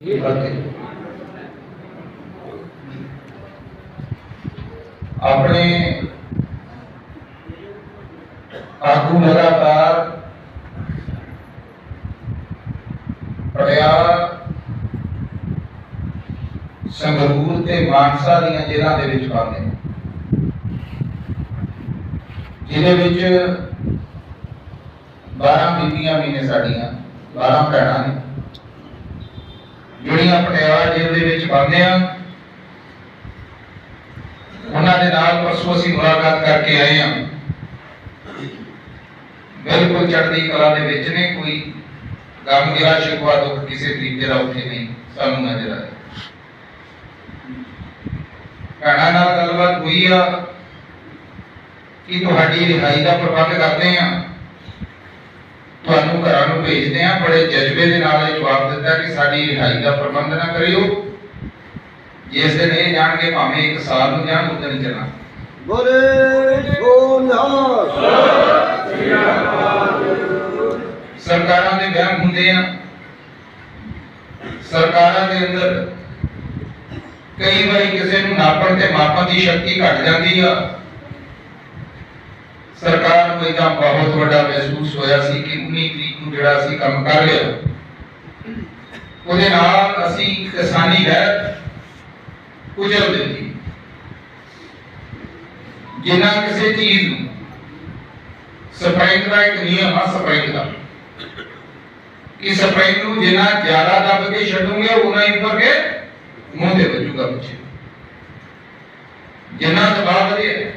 ਇਹ ਆਪਣੇ ਆਗੂ ਲਗਾਤਾਰ ਪੜਿਆ ਸੰਗਰੂਰ ਤੇ ਮਾਨਸਾ ਦੀਆਂ ਜ਼ਿਲ੍ਹਾ ਦੇ ਵਿੱਚ ਪਾਉਂਦੇ ਨੇ। ਜਿਹਦੇ ਵਿੱਚ 12 ਬੀਬੀਆਂ ਵੀ ਨੇ ਸਾਡੀਆਂ 12 ਭੈਣਾਂ ਨੇ। ਜਿਹੜੀਆਂ ਪਟਿਆਲਾ ਜੇਲ੍ਹ ਦੇ ਵਿੱਚ ਬੰਦੇ ਆ, ਉਹਨਾਂ ਦੇ ਨਾਲ ਪਰਸੋਂ ਅਸੀਂ ਮੁਲਾਕਾਤ ਕਰਕੇ ਆਏ ਆ। ਬਿਲਕੁਲ ਚੜ੍ਹਦੀ ਕਲਾ ਦੇ ਵਿੱਚ ਨੇ, ਕੋਈ ਗਮ ਗਿਲਾ ਸ਼ਿਕਵਾ ਦੁੱਖ ਕਿਸੇ ਤਰੀਕੇ ਦਾ ਉੱਥੇ ਨਹੀਂ, ਸਾਨੂੰ ਨਜ਼ਰ ਆਇਆ। ਭੈਣਾਂ ਨਾਲ ਗੱਲਬਾਤ ਹੋਈ ਆ ਕਿ ਤੁਹਾਡੀ ਰਿਹਾਈ ਦਾ ਪ੍ਰਬੰਧ ਕਰਦੇ ਆ। ਤੁਹਾਨੂੰ ਘਰਾਂ ਨੂੰ ਭੇਜਦੇ ਆ, ਬੜੇ ਜਜ਼ਬੇ ਦੇ ਨਾਲ ਦਿੱਤਾ ਕਿ ਸਾਡੀ ਰਿਹਾਈ ਦਾ ਪ੍ਰਬੰਧ ਨਾ ਕਰਿਓ। ਜਿਸ ਦਿਨ ਇਹ ਜਾਣਗੇ ਭਾਵੇਂ ਇੱਕ ਸਾਲ ਨੂੰ ਜਾਣ ਚੱਲਣਾ। ਬੋਲੇ ਸੋਨਿਹਾਰ ਸਰਕਾਰਾਂ ਦੇ ਵਹਿਮ ਹੁੰਦੇ ਆ। ਸਰਕਾਰਾਂ ਦੇ ਅੰਦਰ ਕਈ ਵਾਰੀ ਕਿਸੇ ਨੂੰ ਨਾਪਣ ਤੇ ਮਾਪਣ ਦੀ ਸ਼ਕਤੀ ਘਟ ਜਾਂਦੀ ਆ। ਸਰਕਾਰ ਨੂੰ ਇਹਦਾ ਬਹੁਤ ਵੱਡਾ ਮਹਿਸੂਸ ਹੋਇਆ ਸੀ ਕਿ 19 ਤਰੀਕ ਨੂੰ ਜਿਹੜਾ ਅਸੀਂ ਕੰਮ ਕਰ ਲਿਆ। ਉਹਦੇ ਨਾਲ ਅਸੀਂ ਕਿਸਾਨੀ ਹੈ ਕੁਚਲ ਦਿੱਤੀ। ਜਿਨ੍ਹਾਂ ਕਿਸੇ ਚੀਜ਼ ਨੂੰ ਸਪ੍ਰਿੰਗ ਦਾ ਇੱਕ ਨਿਯਮ ਆ ਸਪ੍ਰਿੰਗ ਦਾ। ਕਿ ਸਪ੍ਰਿੰਗ ਨੂੰ ਜਿੰਨਾ ਜ਼ਿਆਦਾ ਦੱਬ ਕੇ ਛੱਡੂਗੇ ਉਨਾ ਹੀ ਉੱਪਰ ਕੇ ਮੂੰਹ ਤੇ ਵੱਜੂਗਾ ਪਿੱਛੇ। ਜਿੰਨਾ ਦਬਾਅ ਵਧੇ,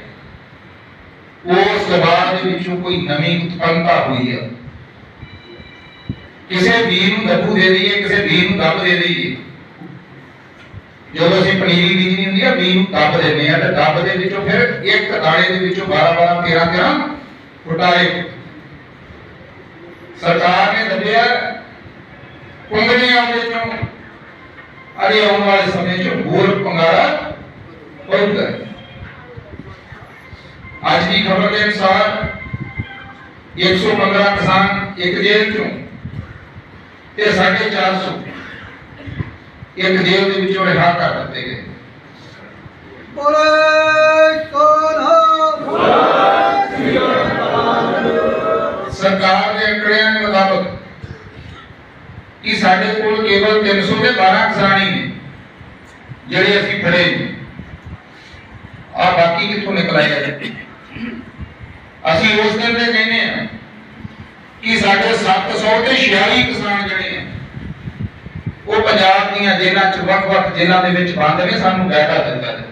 ਉਸ ਦਬਾਅ ਦੇ ਵਿੱਚੋਂ ਕੋਈ ਨਵੀਂ ਉਤਪੰਨਤਾ ਹੋਈ ਹੈ ਕਿਸੇ ਬੀਜ ਨੂੰ ਦੱਬੂ ਦੇ ਦਈਏ, ਕਿਸੇ ਬੀਜ ਨੂੰ ਦੱਬ ਦੇ ਦਈਏ। ਜਦੋਂ ਅਸੀਂ ਪਨੀਰੀ ਬੀਜਣੀ ਹੁੰਦੀ ਆ ਬੀਜ ਨੂੰ ਦੱਬ ਦਿੰਦੇ ਆ, ਤੇ ਦੱਬ ਦੇ ਵਿੱਚੋਂ ਫਿਰ ਇੱਕ ਦਾਣੇ ਦੇ ਵਿੱਚੋਂ 12 12 13 13 ਫੁਟਾਰੇ ਸਰਕਾਰ ਨੇ ਦੱਬਿਆ ਕੁੰਗਲੀਆਂ ਦੇ ਚੋਂ ਅਰੇ ਆਉਣ ਵਾਲੇ ਸਮੇਂ 'ਚ ਹੋਰ ਪੰਗਾਰਾ ਹੋਊਗਾ। ਅੱਜ ਦੀ ਖਬਰ ਦੇ ਅਨੁਸਾਰ 115 ਕਿਸਾਨ ਇੱਕ ਜੇਲ੍ਹ ਚੋਂ ਤੇ 450 ਇੱਕ ਜੇਲ੍ਹ ਦੇ ਵਿੱਚੋਂ ਰਿਹਾ ਕਰ ਦਿੱਤੇ ਗਏ। ਬੋਲੇ ਸੋਨਿਹਾਰ ਸਰਕਾਰ ਦੇ ਅੰਕੜਿਆਂ ਦੇ ਮੁਤਾਬਕ ਕਿ ਸਾਡੇ ਕੋਲ ਕੇਵਲ 300 ਦੇ 12 ਕਿਸਾਨ ਹੀ ਨੇ ਜਿਹੜੇ ਅਸੀਂ ਫੜੇ ਨੇ। ਆ ਬਾਕੀ ਕਿੱਥੋਂ ਨਿਕਲ ਆਏ ਆ ਅਸੀਂ ਉਸ ਦਿਨ ਦੇ ਕਹਿੰਦੇ ਆ ਕਿ ਸਾਡੇ 700 ਤੇ 46 ਕਿਸਾਨ ਜਿਹੜੇ ਆ, ਉਹ ਪੰਜਾਬ ਦੀਆਂ ਜੇਲ੍ਹਾਂ ਚ ਵੱਖ-ਵੱਖ ਜੇਲ੍ਹਾਂ ਦੇ ਵਿੱਚ ਬੰਦ ਨੇ, ਸਾਨੂੰ ਡਾਟਾ ਦਿੰਦਾ ਜੀ